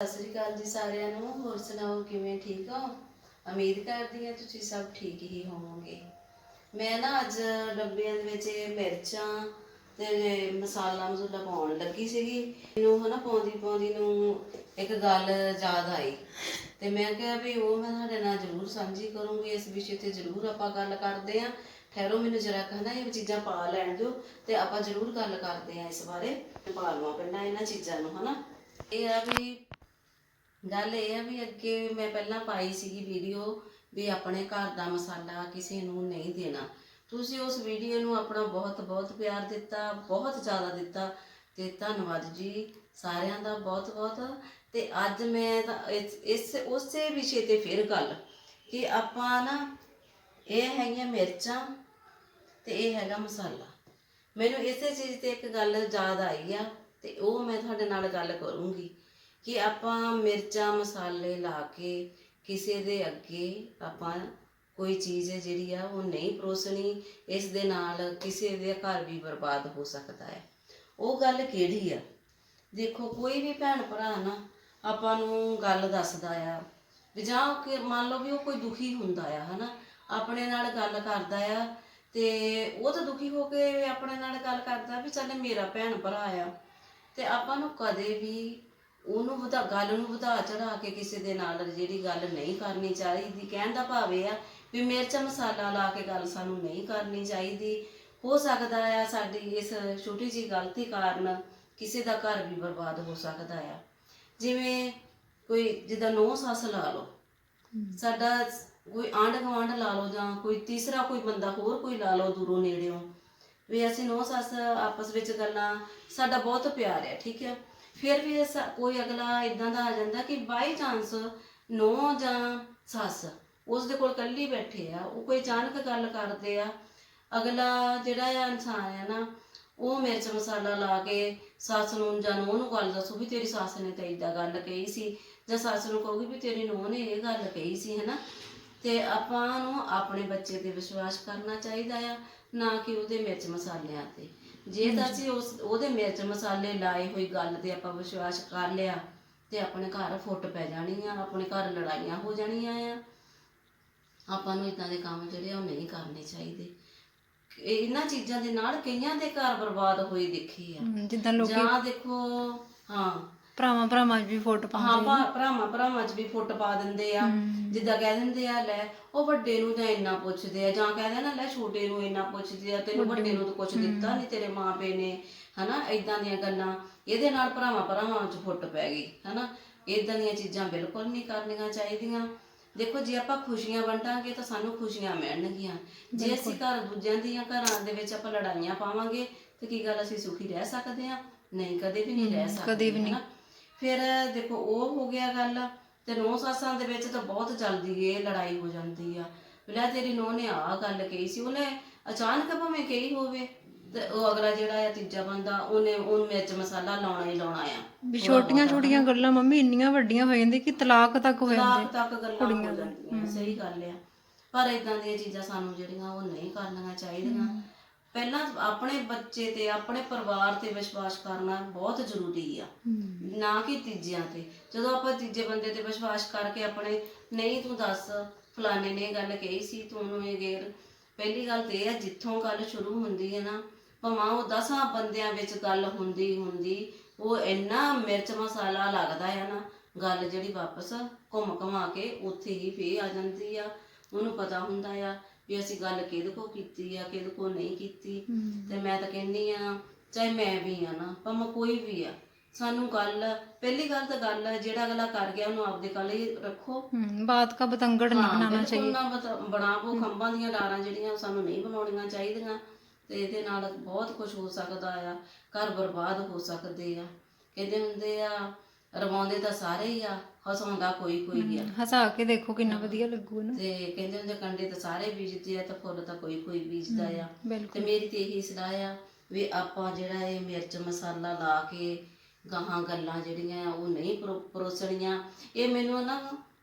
ਸਤਿ ਸ੍ਰੀ ਅਕਾਲ ਜੀ ਸਾਰਿਆਂ ਨੂੰ। ਹੋਰ ਸੁਣਾਓ, ਕਿਵੇਂ ਠੀਕ ਹੋ? ਉਮੀਦ ਕਰਦੀ ਹਾਂ ਤੁਸੀਂ ਸਭ ਠੀਕ ਹੀ ਹੋਵੋਗੇ। ਮੈਂ ਨਾ ਅੱਜ ਡੱਬਿਆਂ ਦੇ ਵਿੱਚ ਇਹ ਮਿਰਚਾਂ ਤੇ ਮਸਾਲਾ ਮਸੂਲਾ ਪਾਉਣ ਲੱਗੀ ਸੀਗੀ। ਮੈਨੂੰ ਹਨਾ ਪਾਉਂਦੀ ਪਾਉਂਦੀ ਨੂੰ ਇੱਕ ਗੱਲ ਯਾਦ ਆਈ ਤੇ ਮੈਂ ਕਿਹਾ ਵੀ ਉਹ ਮੈਂ ਤੁਹਾਡੇ ਨਾਲ ਜ਼ਰੂਰ ਸਾਂਝੀ ਕਰੂੰਗੀ, ਇਸ ਵਿਸ਼ੇ ਤੇ ਜ਼ਰੂਰ ਆਪਾਂ ਗੱਲ ਕਰਦੇ ਆਂ ਠਹਿਰੋ, ਮੈਨੂੰ ਜਰਾ ਕਹਿੰਦਾ ਇਹ ਚੀਜ਼ਾਂ ਪਾ ਲੈਣ ਦਿਓ ਤੇ ਆਪਾਂ ਜ਼ਰੂਰ ਗੱਲ ਕਰਦੇ ਆਂ ਇਸ ਬਾਰੇ। ਪਾ ਲਵਾਂ ਪਹਿਲਾਂ ਇਹਨਾਂ ਚੀਜ਼ਾਂ ਨੂੰ, ਹਨਾ? ਇਹ ਆ ਵੀ ਗੱਲ ਇਹ ਆ ਵੀ ਅੱਗੇ ਮੈਂ ਪਹਿਲਾਂ ਪਾਈ ਸੀਗੀ ਵੀਡੀਓ ਵੀ ਆਪਣੇ ਘਰ ਦਾ ਮਸਾਲਾ ਕਿਸੇ ਨੂੰ ਨਹੀਂ ਦੇਣਾ। ਤੁਸੀਂ ਉਸ ਵੀਡੀਓ ਨੂੰ ਆਪਣਾ ਬਹੁਤ ਬਹੁਤ ਪਿਆਰ ਦਿੱਤਾ, ਬਹੁਤ ਜ਼ਿਆਦਾ ਦਿੱਤਾ ਤੇ ਧੰਨਵਾਦ ਜੀ ਸਾਰਿਆਂ ਦਾ ਬਹੁਤ ਬਹੁਤ। ਤੇ ਅੱਜ ਮੈਂ ਤਾਂ ਇਸ ਇਸ, ਉਸੇ ਵਿਸ਼ੇ ਤੇ ਫਿਰ ਗੱਲ ਕਿ ਆਪਾਂ ਨਾ ਇਹ ਹੈਗੀਆਂ ਮਿਰਚਾਂ ਤੇ ਇਹ ਹੈਗਾ ਮਸਾਲਾ। ਮੈਨੂੰ ਇਸੇ ਚੀਜ਼ ਤੇ ਇੱਕ ਗੱਲ ਯਾਦ ਆਈ ਆ ਤੇ ਉਹ ਮੈਂ ਤੁਹਾਡੇ ਨਾਲ ਗੱਲ ਕਰੂੰਗੀ। ਕਿ ਆਪਾਂ ਮਿਰਚਾਂ, ਮਸਾਲੇ ਲਾ ਕੇ ਕਿਸੇ ਦੇ ਅੱਗੇ ਆਪਾਂ ਕੋਈ ਚੀਜ਼ ਹੈ ਜਿਹੜੀ ਆ ਉਹ ਨਹੀਂ ਪਰੋਸਣੀ, ਇਸ ਦੇ ਨਾਲ ਕਿਸੇ ਦੇ ਘਰ ਵੀ ਬਰਬਾਦ ਹੋ ਸਕਦਾ ਹੈ। ਉਹ ਗੱਲ ਕਿਹੜੀ ਆ? ਦੇਖੋ, ਕੋਈ ਵੀ ਭੈਣ ਭਰਾ ਨਾ ਆਪਾਂ ਨੂੰ ਗੱਲ ਦੱਸਦਾ ਆ ਵੀ ਜਾਂ ਕਿ ਮੰਨ ਲਓ ਵੀ ਉਹ ਕੋਈ ਦੁਖੀ ਹੁੰਦਾ ਆ, ਹਨਾ? ਆਪਣੇ ਨਾਲ ਗੱਲ ਕਰਦਾ ਆ ਤੇ ਉਹ ਤਾਂ ਦੁਖੀ ਹੋ ਕੇ ਆਪਣੇ ਨਾਲ ਗੱਲ ਕਰਦਾ ਵੀ ਚੱਲ ਮੇਰਾ ਭੈਣ ਭਰਾ ਆ ਤੇ ਆਪਾਂ ਨੂੰ ਕਦੇ ਵੀ ਉਹਨੂੰ ਵਧਾ ਗੱਲ ਨੂੰ ਵਧਾ ਚੜਾ ਕੇ ਕਿਸੇ ਦੇ ਨਾਲ ਜਿਹੜੀ ਗੱਲ ਨਹੀਂ ਕਰਨੀ ਚਾਹੀਦੀ ਕਹਿਣ ਦਾ ਭਾਵ ਇਹ ਆ ਵੀ ਮਿਰਚ ਮਸਾਲਾ ਲਾ ਕੇ ਗੱਲ ਸਾਨੂੰ ਨਹੀਂ ਕਰਨੀ ਚਾਹੀਦੀ। ਹੋ ਸਕਦਾ ਆ ਸਾਡੀ ਇਸ ਛੋਟੀ ਜੀ ਗਲਤੀ ਕਾਰਨ ਕਿਸੇ ਦਾ ਘਰ ਵੀ ਬਰਬਾਦ ਹੋ ਸਕਦਾ ਆ। ਜਿਵੇਂ ਕੋਈ ਜਿੱਦਾਂ ਨੌ ਸੱਸ ਲਾ ਲਓ ਸਾਡਾ ਕੋਈ ਆਂਢ ਗੁਆਂਢ ਲਾ ਲਓ ਜਾਂ ਕੋਈ ਤੀਸਰਾ ਕੋਈ ਬੰਦਾ ਹੋਰ ਕੋਈ ਲਾ ਲਓ ਦੂਰੋਂ ਨੇੜਿਓਂ ਵੀ ਅਸੀਂ ਨੌ ਸੱਸ ਆਪਸ ਵਿੱਚ ਗੱਲਾਂ ਸਾਡਾ ਬਹੁਤ ਪਿਆਰ ਹੈ ਠੀਕ ਹੈ ਫਿਰ ਵੀ ਇਸ ਕੋਈ ਅਗਲਾ ਇਦਾਂ ਦਾ ਆ ਜਾਂਦਾ ਕਿ ਬਾਈ ਚਾਂਸ ਨੌ ਜਾਂ ਸੱਸ ਉਸ ਦੇ ਕੋਲ ਇਕੱਲੀ ਬੈਠੇ ਆ, ਉਹ ਕੋਈ ਅਚਾਨਕ ਗੱਲ ਕਰਦੇ ਆ, ਅਗਲਾ ਜਿਹੜਾ ਆ ਇਨਸਾਨ ਹੈ ਨਾ, ਉਹ ਮਿਰਚ ਮਸਾਲਾ ਲਾ ਕੇ ਸੱਸ ਨੂੰ ਜਾਂ ਨੂੰਹ ਨੂੰ ਗੱਲ ਦੱਸੋ ਵੀ ਤੇਰੀ ਸੱਸ ਨੇ ਤਾਂ ਇਦਾਂ ਗੱਲ ਕਹੀ ਸੀ ਜਾਂ ਸੱਸ ਨੂੰ ਕਹੂਗੀ ਵੀ ਤੇਰੀ ਨੂੰਹ ਨੇ ਇਹ ਗੱਲ ਕਹੀ ਸੀ, ਹਨਾ? ਤੇ ਆਪਾਂ ਨੂੰ ਆਪਣੇ ਬੱਚੇ ਤੇ ਵਿਸ਼ਵਾਸ ਕਰਨਾ ਚਾਹੀਦਾ ਆ, ਨਾ ਕਿ ਉਹਦੇ ਮਿਰਚ ਮਸਾਲਿਆਂ ਤੇ। ਜੇ ਤਾਂ ਅਸੀਂ ਉਸ ਉਹਦੇ ਮਿਰਚ ਮਸਾਲੇ ਲਾਏ ਹੋਈ ਗੱਲ ਤੇ ਆਪਾਂ ਵਿਸ਼ਵਾਸ ਕਰ ਲਿਆ ਤੇ ਆਪਣੇ ਘਰ ਫੁੱਟ ਪੈ ਜਾਣੀ ਆ ਆਪਣੇ ਘਰ ਲੜਾਈਆਂ ਹੋ ਜਾਣੀਆਂ ਆ। ਆਪਾਂ ਨੂੰ ਇਦਾਂ ਦੇ ਕੰਮ ਜਿਹੜੇ ਆ ਉਹ ਨਹੀਂ ਕਰਨੇ ਚਾਹੀਦੇ। ਇਹ- ਇਹਨਾਂ ਚੀਜ਼ਾਂ ਦੇ ਨਾਲ ਕਈਆਂ ਦੇ ਘਰ ਬਰਬਾਦ ਹੋਏ ਦੇਖੇ ਆ। ਜਿੱਦਾਂ ਲੋਕੀ ਜਾਂ ਦੇਖੋ ਹਾਂ ਭਰਾਵਾਂ ਭਰਾਵਾਂ 'ਚ ਵੀ ਫੋਟੋ ਪਾ ਹਾਂ ਭਾ- ਭਰਾਵਾਂ ਭਰਾਵਾਂ 'ਚ ਵੀ ਫੁੱਟ ਪਾ ਦਿੰਦੇ ਆ। ਜਿੱਦਾਂ ਕਹਿ ਦਿੰਦੇ ਆ ਲੈ ਉਹ ਵੱਡੇ ਨੂੰ ਜਾਂ ਇੰਨਾ ਪੁੱਛਦੇ ਆ। ਜਾਂ ਕਹਿੰਦੇ ਨਾ ਲੈ ਛੋਟੇ ਨੂੰ ਇੰਨਾ ਪੁੱਛਦੇ ਆ ਤੈਨੂੰ ਵੱਡੇ ਨੂੰ ਤਾਂ ਕੁਝ ਦਿੱਤਾ ਨਹੀਂ ਤੇਰੇ ਮਾਪੇ ਨੇ ਹਨਾ? ਇਦਾਂ ਦੀਆਂ ਗੱਲਾਂ। ਇਹਦੇ ਨਾਲ ਭਰਾਵਾਂ ਭਰਾਵਾਂ 'ਚ ਫੁੱਟ ਪੈ ਗਈ ਹਨਾ? ਇਦਾਂ ਦੀਆਂ ਚੀਜ਼ਾਂ ਬਿਲਕੁਲ ਨਹੀਂ ਕਰਨੀਆਂ ਚਾਹੀਦੀਆਂ। ਦੇਖੋ ਜੇ ਆਪਾਂ ਖੁਸ਼ੀਆਂ ਵੰਡਾਂਗੇ ਤਾਂ ਸਾਨੂੰ ਖੁਸ਼ੀਆਂ ਮਿਲਣਗੀਆਂ। ਜੇ ਅਸੀਂ ਘਰ ਦੂਜਿਆਂ ਦੀਆਂ ਘਰਾਂ ਦੇ ਵਿੱਚ ਆਪਾਂ ਲੜਾਈਆਂ ਪਾਵਾਂਗੇ ਤੇ ਕੀ ਗੱਲ ਅਸੀਂ ਸੁਖੀ ਰਹਿ ਸਕਦੇ ਆ ਨਹੀਂ ਕਦੇ ਵੀ ਨਹੀਂ ਰਹਿ ਸਕਦੇ ਕਦੇ ਵੀ ਨਹੀਂ। ਫਿਰ ਦੇਖੋ ਉਹ ਹੋ ਗਿਆ ਗੱਲ ਤੇ ਨੌ ਸਾਸਾਂ ਦੇ ਵਿੱਚ ਤਾਂ ਬਹੁਤ ਜਲਦੀ ਇਹ ਲੜਾਈ ਹੋ ਜਾਂਦੀ ਆ। ਵੀ ਲੈ ਤੇਰੀ ਨੌ ਨੇ ਆਹ ਗੱਲ ਕਹੀ ਸੀ ਉਹਨੇ ਅਚਾਨਕ ਭਾਵੇਂ ਕਹੀ ਹੋਵੇ ਤੇ ਉਹ ਅਗਲਾ ਜਿਹੜਾ ਆ ਤੀਜਾ ਬੰਦਾ ਉਹਨੇ ਉਹ ਮਿਰਚ ਮਸਾਲਾ ਲਾਉਣਾ ਹੀ ਲਾਉਣਾ ਆ। ਵੀ ਛੋਟੀਆਂ ਛੋਟੀਆਂ ਗੱਲਾਂ ਮੰਮੀ ਇੰਨੀਆਂ ਵੱਡੀਆਂ ਹੋ ਜਾਂਦੀਆਂ ਕਿ ਤਲਾਕ ਤੱਕ ਹੋ ਜਾਂਦੇ ਤਲਾਕ ਤੱਕ ਗੱਲਾਂ ਹੋ ਜਾਂਦੀਆਂ ਸਹੀ ਗੱਲ ਆ। ਪਰ ਇਦਾਂ ਦੀਆਂ ਚੀਜ਼ਾਂ ਸਾਨੂੰ ਜਿਹੜੀਆਂ ਉਹ ਨਹੀਂ ਕਰਨੀਆਂ ਚਾਹੀਦੀਆਂ। ਪਹਿਲਾਂ ਆਪਣੇ ਬੱਚੇ ਤੇ ਆਪਣੇ ਪਰਿਵਾਰ ਤੇ ਵਿਸ਼ਵਾਸ ਕਰਨਾ ਬਹੁਤ ਜ਼ਰੂਰੀ ਆ। ਨਾ ਕਿ ਤੀਜਿਆਂ ਤੇ। ਜਦੋਂ ਆਪਾਂ ਤੀਜੇ ਬੰਦੇ ਤੇ ਵਿਸ਼ਵਾਸ ਕਰਕੇ ਆਪਣੇ ਨਹੀਂ ਤੂੰ ਦੱਸ ਫਲਾਣੇ ਨੇ ਇਹ ਗੱਲ ਕਹੀ ਸੀ ਤੂੰ ਉਹਨੂੰ ਇਹ ਗੇਰ। ਪਹਿਲੀ ਗੱਲ ਤੇ ਇਹ ਆ ਜਿੱਥੋਂ ਗੱਲ ਸ਼ੁਰੂ ਹੁੰਦੀ ਹੈ ਨਾ ਭਾਵੇਂ ਉਹ ਦਸਾਂ ਬੰਦਿਆਂ ਵਿੱਚ ਗੱਲ ਹੁੰਦੀ ਹੁੰਦੀ ਉਹ ਇੰਨਾ ਮਿਰਚ ਮਸਾਲਾ ਲੱਗਦਾ ਹੈ ਨਾ ਗੱਲ ਜਿਹੜੀ ਵਾਪਸ ਘੁੰਮ ਘਮਾ ਕੇ ਉੱਥੇ ਹੀ ਫੇਰ ਆ ਜਾਂਦੀ ਆ। ਉਹਨੂੰ ਪਤਾ ਹੁੰਦਾ ਆ ਵੀ ਅਸੀਂ ਗੱਲ ਕਿਹਦੇ ਕੋ ਕੀਤੀ ਆ ਕਿਹਦੇ ਕੋ ਨਹੀਂ ਕੀਤੀ। ਤੇ ਮੈਂ ਤਾਂ ਕਹਿੰਨੀ ਆ ਚਾਹੇ ਮੈਂ ਵੀ ਆ ਨਾ ਭਾਵੇਂ ਕੋਈ ਵੀ ਆ ਸਾਨੂੰ ਗੱਲ ਪਹਿਲੀ ਗੱਲ ਤਾਂ ਗੱਲ ਹੈ ਜਿਹੜਾ ਅਗਲਾ ਕਰ ਗਿਆ ਉਹਨੂੰ ਆਪਦੇ ਕੱਲ ਹੀ ਰੱਖੋ। ਬਾਤ ਕਾ ਬਤੰਗੜ ਨਹੀਂ ਬਣਾਉਣਾ ਬਿਲਕੁਲ ਨਾ ਬਣਾਵੋ ਖੰਭਾਂ ਦੀਆਂ ਡਾਰਾਂ ਜਿਹੜੀਆਂ ਸਾਨੂੰ ਨਹੀਂ ਬਣਾਉਣੀਆਂ ਚਾਹੀਦੀਆਂ ਤੇ ਇਹਦੇ ਨਾਲ ਬਹੁਤ ਕੁਝ ਹੋ ਸਕਦਾ ਆ ਘਰ ਬਰਬਾਦ ਹੋ ਸਕਦੇ ਆ। ਕਹਿੰਦੇ ਹੁੰਦੇ ਆ ਰਵਾਉਂਦੇ ਤਾਂ ਸਾਰੇ ਹੀ ਆ ਹਸਾਉਂਦਾ ਕੋਈ ਕੋਈ ਆ ਹਸਾ ਕੇ ਦੇਖੋ ਕਿੰਨਾ ਵਧੀਆ ਲੱਗੂ ਨਾ। ਤੇ ਕਹਿੰਦੇ ਹੁੰਦੇ ਕੰਡੇ ਤਾਂ ਸਾਰੇ ਬੀਜਦੇ ਆ ਤਾਂ ਫੁੱਲ ਤਾਂ ਕੋਈ ਕੋਈ ਬੀਜਦਾ ਆ। ਤੇ ਮੇਰੀ ਤੇ ਇਹੀ ਸਲਾਹ ਆ ਵੀ ਆਪਾਂ ਜਿਹੜਾ ਇਹ ਮਿਰਚ ਮਸਾਲਾ ਲਾ ਕੇ ਗਾਹਾਂ ਗੱਲਾਂ ਜਿਹੜੀਆਂ ਆ ਉਹ ਨਹੀਂ ਪਰੋ- ਪਰੋਸਣੀਆਂ। ਇਹ ਮੈਨੂੰ ਨਾ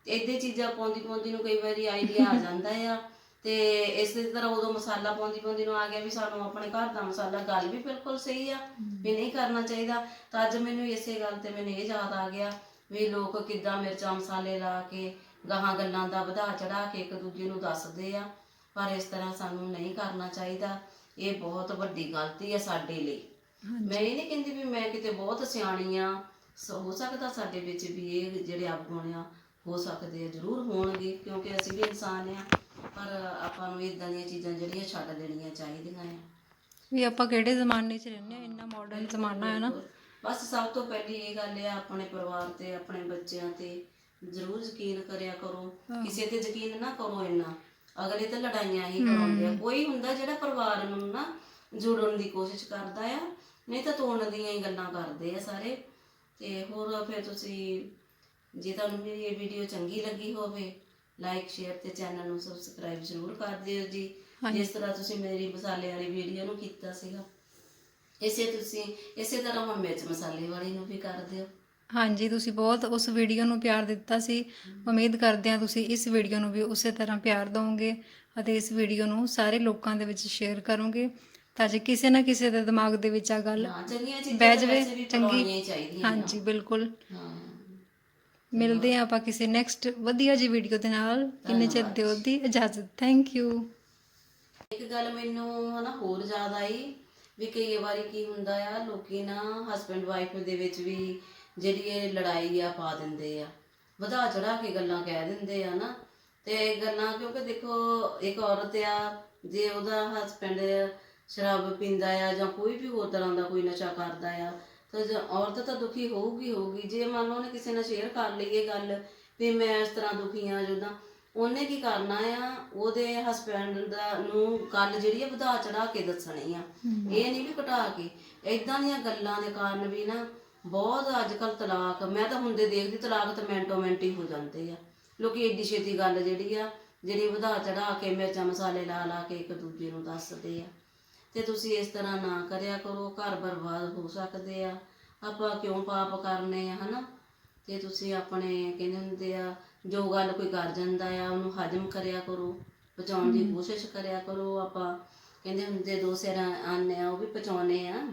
ਇਹਦੇ ਚੀਜ਼ਾਂ ਪਾਉਂਦੀ ਪਾਉਂਦੀ ਨੂੰ ਕਈ ਵਾਰੀ ਆਈਡੀਆ ਆ ਜਾਂਦਾ ਆ। ਤੇ ਇਸੇ ਤਰ੍ਹਾਂ ਉਦੋਂ ਮਸਾਲਾ ਪਾਉਂਦੀ ਪਾਉਂਦੀ ਨੂੰ ਆ ਗਿਆ ਵੀ ਸਾਨੂੰ ਆਪਣੇ ਘਰ ਦਾ ਮਸਾਲਾ ਗੱਲ ਵੀ ਬਿਲਕੁਲ ਸਹੀ ਆ ਵੀ ਨਹੀਂ ਕਰਨਾ ਚਾਹੀਦਾ। ਤਾਂ ਅੱਜ ਮੈਨੂੰ ਇਸੇ ਗੱਲ ਤੇ ਮੈਨੂੰ ਇਹ ਯਾਦ ਆ ਗਿਆ ਵੀ ਲੋਕ ਕਿੱਦਾਂ ਮਿਰਚਾਂ ਮਸਾਲੇ ਲਾ ਕੇ ਗਾਹਾਂ ਗੱਲਾਂ ਦਾ ਵਧਾ ਚੜਾ ਕੇ ਇੱਕ ਦੂਜੇ ਨੂੰ ਦੱਸਦੇ ਆ ਪਰ ਇਸ ਤਰ੍ਹਾਂ ਸਾਨੂੰ ਨਹੀਂ ਕਰਨਾ ਚਾਹੀਦਾ। ਇਹ ਬਹੁਤ ਵੱਡੀ ਗਲਤੀ ਹੈ ਸਾਡੇ ਲਈ। ਮੈਂ ਇਹ ਨਹੀਂ ਕਹਿੰਦੀ ਵੀ ਮੈਂ ਕਿਤੇ ਬਹੁਤ ਸਿਆਣੀ ਆ। ਹੋ ਸਕਦਾ ਸਾਡੇ ਵਿੱਚ ਵੀ ਇਹ ਜਿਹੜੇ ਅਵਗੁਣ ਆ ਹੋ ਸਕਦੇ ਆ ਜ਼ਰੂਰ ਹੋਣਗੇ ਕਿਉਂਕਿ ਅਸੀਂ ਵੀ ਇਨਸਾਨ ਆ। ਪਰ ਆਪਾਂ ਨੂੰ ਇਦਾਂ ਦੀਆਂ ਚੀਜ਼ਾਂ ਜਿਹੜੀਆਂ ਛੱਡ ਦੇਣੀਆਂ ਚਾਹੀਦੀਆਂ ਆ। ਵੀ ਆਪਾਂ ਕਿਹੜੇ ਜ਼ਮਾਨੇ 'ਚ ਰਹਿੰਦੇ ਆ? ਇੰਨਾ ਮਾਡਰਨ ਜ਼ਮਾਨਾ ਹੈ ਨਾ। ਬਸ ਸਭ ਤੋਂ ਪਹਿਲੀ ਇਹ ਗੱਲ ਆ ਆਪਣੇ ਪਰਿਵਾਰ ਤੇ ਆਪਣੇ ਬੱਚਿਆਂ ਤੇ ਜ਼ਰੂਰ ਯਕੀਨ ਕਰਿਆ ਕਰੋ ਕਿਸੇ ਤੇ ਯਕੀਨ ਨਾ ਕਰੋ ਇੰਨਾ। ਅਗਲੇ ਤੇ ਲੜਾਈਆਂ ਹੀ ਕਰਾਉਂਦੇ ਆ। ਕੋਈ ਹੁੰਦਾ ਜਿਹੜਾ ਪਰਿਵਾਰ ਨੂੰ ਨਾ ਜੋੜਨ ਦੀ ਕੋਸ਼ਿਸ਼ ਕਰਦਾ ਆ ਨਹੀਂ ਤਾਂ ਤੋੜਨ ਦੀਆਂ ਹੀ ਗੱਲਾਂ ਕਰਦੇ ਆ ਸਾਰੇ। ਤੇ ਹੋਰ ਫਿਰ ਤੁਸੀਂ ਜੇ ਤੁਹਾਨੂੰ ਮੇਰੀ ਇਹ ਵੀਡੀਓ ਚੰਗੀ ਲੱਗੀ ਹੋਵੇ ਲਾਈਕ ਸ਼ੇਅਰ ਤੇ ਚੈਨਲ ਨੂੰ ਸਬਸਕ੍ਰਾਈਬ ਜ਼ਰੂਰ ਕਰ ਦਿਓ ਜੀ। ਜਿਸ ਤਰ੍ਹਾਂ ਤੁਸੀਂ ਮੇਰੀ ਮਸਾਲੇ ਵਾਲੀ ਵੀਡੀਓ ਨੂੰ ਕੀਤਾ ਸੀਗਾ। ਇਸੇ ਤੁਸੀਂ ਇਸੇ ਤਰ੍ਹਾਂ ਹੁਣ ਮਿਰਚ ਮਸਾਲੇ ਵਾਲੀ ਨੂੰ ਵੀ ਕਰ ਦਿਓ। ਹਾਂਜੀ ਤੁਸੀਂ ਬਹੁਤ ਉਸ ਵੀਡੀਓ ਨੂੰ ਪਿਆਰ ਦਿੱਤਾ ਸੀ। ਉਮੀਦ ਕਰਦੇ ਹਾਂ ਤੁਸੀਂ ਇਸ ਵੀਡੀਓ ਨੂੰ ਵੀ ਉਸੇ ਤਰ੍ਹਾਂ ਪਿਆਰ ਦਿਓਗੇ ਅਤੇ ਇਸ ਵੀਡੀਓ ਨੂੰ ਸਾਰੇ ਲੋਕਾਂ ਦੇ ਵਿੱਚ ਸ਼ੇਅਰ ਕਰੋਗੇ। ਤਾਂ ਜੇ ਕਿਸੇ ਨਾ ਕਿਸੇ ਦੇ ਦਿਮਾਗ ਦੇ ਵਿੱਚ ਆ ਗੱਲ ਹਾਂ ਚੰਗੀਆਂ ਚੀਜ਼ਾਂ ਬਹਿ ਤਾਂ ਜਾਵੇ, ਵੈਸੇ ਵੀ ਚੰਗੀ- ਚਾਹੀਦੀਆਂ ਹਾਂਜੀ ਬਿਲਕੁਲ। ਹਾਂ। ਮਿਲਦੇ ਹਾਂ ਆਪਾਂ ਕਿਸੇ ਨੈਕਸਟ ਵਧੀਆ ਜੀ ਵੀਡੀਓ ਦੇ ਨਾਲ। ਕਿੰਨੇ ਚਿਰ ਦਿਓ ਦੀ ਇਜਾਜ਼ਤ। ਥੈਂਕ ਯੂ ਇੱਕ ਗੱਲ ਮੈਨੂੰ ਹਨਾ ਹੋਰ ਜ਼ਿਆਦਾ ਆਈ। ਵੀ ਕਈ ਵਾਰੀ ਕੀ ਹੁੰਦਾ ਆ, ਲੋਕੀ ਨਾ ਹਸਬੰਡ ਵਾਈਫ ਦੇ ਵਿੱਚ ਵੀ ਜਿਹੜੀ ਇਹ ਲੜਾਈ ਆ ਪਾ ਦਿੰਦੇ ਆ। ਵਧਾ ਚੜਾ ਕੇ ਗੱਲਾਂ ਕਹਿ ਦਿੰਦੇ ਆ ਨਾ। ਤੇ ਗੱਲਾਂ ਕਿਉਂਕਿ ਦੇਖੋ, ਇੱਕ ਔਰਤ ਆ, ਜੇ ਉਹਦਾ ਹਸਬੰਡ ਸ਼ਰਾਬ ਪੀਂਦਾ ਆ ਜਾਂ ਕੋਈ ਵੀ ਹੋਰ ਤਰ੍ਹਾਂ ਦਾ ਕੋਈ ਨਸ਼ਾ ਕਰਦਾ ਆ, ਤਾਂ ਜੇ ਔਰਤ ਤਾਂ ਦੁਖੀ ਹੋਊਗੀ ਹੋਊਗੀ। ਜੇ ਮੰਨ ਲਓ ਉਹਨੇ ਕਿਸੇ ਨਾਲ ਸ਼ੇਅਰ ਕਰ ਲਈਏ ਗੱਲ, ਵੀ ਮੈਂ ਇਸ ਤਰ੍ਹਾਂ ਦੁਖੀ ਆ, ਜਦੋਂ ਉਹਨੇ ਕੀ ਕਰਨਾ ਆ? ਉਹਦੇ ਹਸਬੰਡ ਦਾ ਨੂੰ ਗੱਲ ਜਿਹੜੀ ਆ ਵਧਾ ਚੜਾ ਕੇ ਦੱਸਣੀ ਆ। ਇਹ ਨਹੀਂ ਵੀ ਘਟਾ ਕੇ। ਇਦਾਂ ਦੀਆਂ ਗੱਲਾਂ ਦੇ ਕਾਰਨ ਵੀ ਨਾ ਬਹੁਤ ਅੱਜ ਕੱਲ ਤਲਾਕ ਮੈਂ ਤਾਂ ਹੁੰਦੇ ਦੇਖਦੀ ਤਲਾਕ ਤਾਂ ਮਿੰਟੋ ਮਿੰਟ ਹੀ ਹੋ ਜਾਂਦੇ ਆ। ਲੋਕੀ ਏਡੀ ਛੇਤੀ ਗੱਲ ਜਿਹੜੀ ਆ ਜਿਹੜੀ ਵਧਾ ਚੜਾ ਕੇ ਮਿਰਚਾਂ ਮਸਾਲੇ ਲਾ ਲਾ ਕੇ ਇੱਕ ਦੂਜੇ ਨੂੰ ਦੱਸਦੇ ਆ। ਤੇ ਤੁਸੀਂ ਇਸ ਤਰ੍ਹਾਂ ਨਾ ਕਰਿਆ ਕਰੋ ਘਰ ਬਰਬਾਦ ਹੋ ਸਕਦੇ ਆ। ਆਪਾਂ ਕਿਉਂ ਪਾਪ ਕਰਨੇ ਆ ਹਨਾ? ਤੇ ਤੁਸੀਂ ਆਪਣੇ ਕਹਿੰਦੇ ਹੁੰਦੇ ਆ ਜੋ ਗੱਲ ਕੋਈ ਕਰ ਜਾਂਦਾ ਆ ਉਹਨੂੰ ਹਜਮ ਕਰਿਆ ਕਰੋ ਬਚਾਉਣ ਦੀ ਕੋਸ਼ਿਸ਼ ਕਰਿਆ ਕਰੋ ਆਪਾਂ ਕਹਿੰਦੇ ਹੁੰਦੇ ਦੋ ਸਿਰ ਆਨੇ ਆ ਉਹ ਵੀ ਪਚਾਉਣੇ ਆ।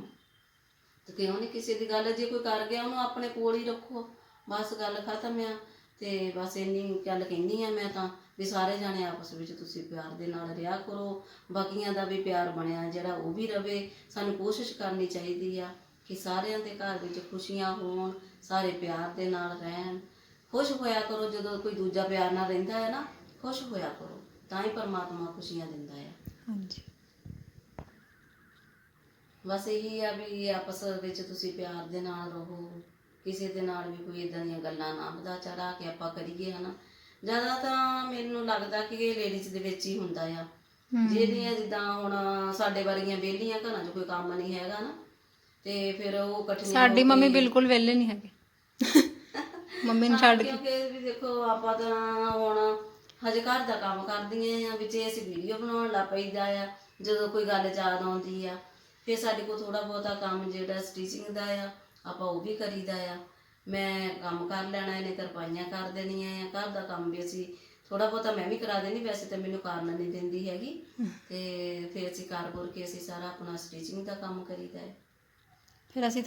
ਤੇ ਕਿਉਂ ਨਹੀਂ ਕਿਸੇ ਦੀ ਗੱਲ ਜੇ ਕੋਈ ਕਰ ਗਿਆ ਉਹਨੂੰ ਆਪਣੇ ਕੋਲ ਹੀ ਰੱਖੋ। ਬਸ ਗੱਲ ਖਤਮ ਆ ਤੇ ਬਸ ਇੰਨੀ ਗੱਲ ਕਹਿੰਦੀ ਆ ਮੈਂ ਤਾਂ ਵੀ ਸਾਰੇ ਜਾਣੇ ਆਪਸ ਵਿੱਚ ਤੁਸੀਂ ਪਿਆਰ ਦੇ ਨਾਲ ਰਿਹਾ ਕਰੋ। ਬਾਕੀਆਂ ਦਾ ਵੀ ਪਿਆਰ ਬਣਿਆ ਜਿਹੜਾ ਉਹ ਵੀ ਰਵੇ। ਸਾਨੂੰ ਕੋਸ਼ਿਸ਼ ਕਰਨੀ ਚਾਹੀਦੀ ਆ ਕਿ ਸਾਰਿਆਂ ਦੇ ਘਰ ਵਿੱਚ ਖੁਸ਼ੀਆਂ ਹੋਣ ਸਾਰੇ ਪਿਆਰ ਦੇ ਨਾਲ ਰਹਿਣ। ਖੁਸ਼ ਹੋਇਆ ਕਰੋ ਜਦੋਂ ਕੋਈ ਦੂਜਾ ਪਿਆਰ ਨਾਲ ਰਹਿੰਦਾ ਹੈ ਨਾ ਖੁਸ਼ ਹੋਇਆ ਕਰੋ। ਤਾਂ ਹੀ ਪਰਮਾਤਮਾ ਖੁਸ਼ੀਆਂ ਦਿੰਦਾ ਹੈ। ਹਾਂਜੀ। ਬਸ ਇਹੀ ਆ ਵੀ ਆਪਸ ਵਿੱਚ ਤੁਸੀਂ ਪਿਆਰ ਦੇ ਨਾਲ ਰਹੋ। ਕਿਸੇ ਦੇ ਨਾਲ ਵੀ ਕੋਈ ਇਦਾਂ ਦੀਆਂ ਗੱਲਾਂ ਨਾ ਵਧਾ ਚੜਾ ਕੇ ਆਪਾਂ ਕਰੀਏ ਹਨਾ। ਜ਼ਿਆਦਾ ਤਾਂ ਮੈਨੂੰ ਲੱਗਦਾ ਕਿ ਇਹ ਲੇਡੀਜ਼ ਦੇ ਵਿੱਚ ਹੀ ਹੁੰਦਾ ਆ। ਜਿਹੜੀਆਂ ਜਿੱਦਾਂ ਹੁਣ ਸਾਡੇ ਵਰਗੀਆਂ ਵਿਹਲੀਆਂ ਘਰਾਂ 'ਚ ਕੋਈ ਕੰਮ ਨਹੀਂ ਹੈਗਾ ਨਾ ਤੇ ਫਿਰ ਉਹ ਇਕੱਠੀਆਂ ਸਾਡੀ ਮੰਮੀ ਬਿਲਕੁਲ ਵਿਹਲੇ ਨਹੀਂ ਹੈਗੇ। ਮੰਮੀ ਨੂੰ ਛੱਡ ਕੇ। ਕਿਉਂਕਿ ਵੀ ਦੇਖੋ ਆਪਾਂ ਤਾਂ ਹੁਣ ਹਜੇ ਘਰ ਦਾ ਕੰਮ ਕਰਦੀਆਂ ਆ ਵਿੱਚ ਅਸੀਂ ਵੀਡੀਓ ਬਣਾਉਣ ਲੱਗ ਪਈਦਾ ਆ ਜਦੋਂ ਕੋਈ ਗੱਲ ਯਾਦ ਆਉਂਦੀ ਆ। ਫਿਰ ਸਾਡੇ ਕੋਲ ਥੋੜਾ ਬਹੁਤਾ ਕੰਮ ਜਿਹੜਾ ਸਟਿਚਿੰਗ ਦਾ ਆ ਆਪਾਂ ਉਹ ਵੀ ਕਰੀਦਾ ਆ। ਮੈਂ ਕੰਮ ਕਰ ਲੈਣਾ ਇਹਨੇ ਤਰਪਾਈਆਂ ਕਰ ਦੇਣੀਆਂ ਆ। ਘਰ ਦਾ ਕੰਮ ਵੀ ਅਸੀਂ ਥੋੜਾ ਬਹੁਤਾ ਮੈਂ ਵੀ ਕਰਾ ਦੇਣੀ ਵੈਸੇ ਤਾਂ ਮੈਨੂੰ ਕਰਨ ਨਹੀਂ ਦਿੰਦੀ ਹੈਗੀ। ਤੇ ਫਿਰ ਅਸੀਂ ਕਰ ਬੁਰ ਕੇ ਅਸੀਂ ਸਾਰਾ ਆਪਣਾ ਸਟਿਚਿੰਗ ਦਾ ਕੰਮ ਕਰੀਦਾ ਹੈ ਫਿਰ ਅਸੀਂ